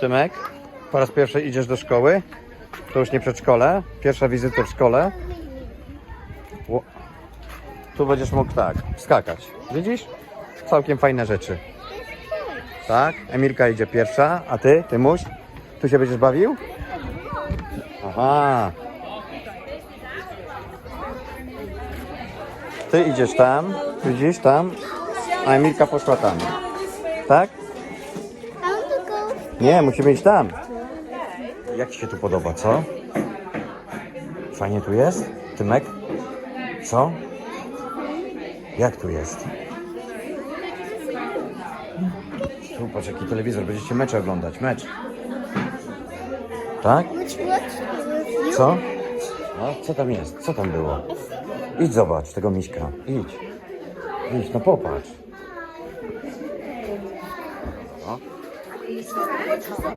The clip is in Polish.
Tymek, po raz pierwszy idziesz do szkoły. To już nie przedszkole. Pierwsza wizyta w szkole. Tu będziesz mógł tak, skakać. Widzisz? Całkiem fajne rzeczy. Tak? Emilka idzie pierwsza, a ty, Tymuś? Tu się będziesz bawił? Aha. Ty idziesz tam, widzisz tam, a Emilka poszła tam. Tak? Nie, musimy iść tam. Jak ci się tu podoba, co? Fajnie tu jest? Tymek? Co? Jak tu jest? Tu jaki telewizor, będziecie mecze oglądać, mecz. Tak? Co? No, co tam jest? Co tam było? Idź zobacz tego miśka. Idź. Idź, no popatrz. O. Easter.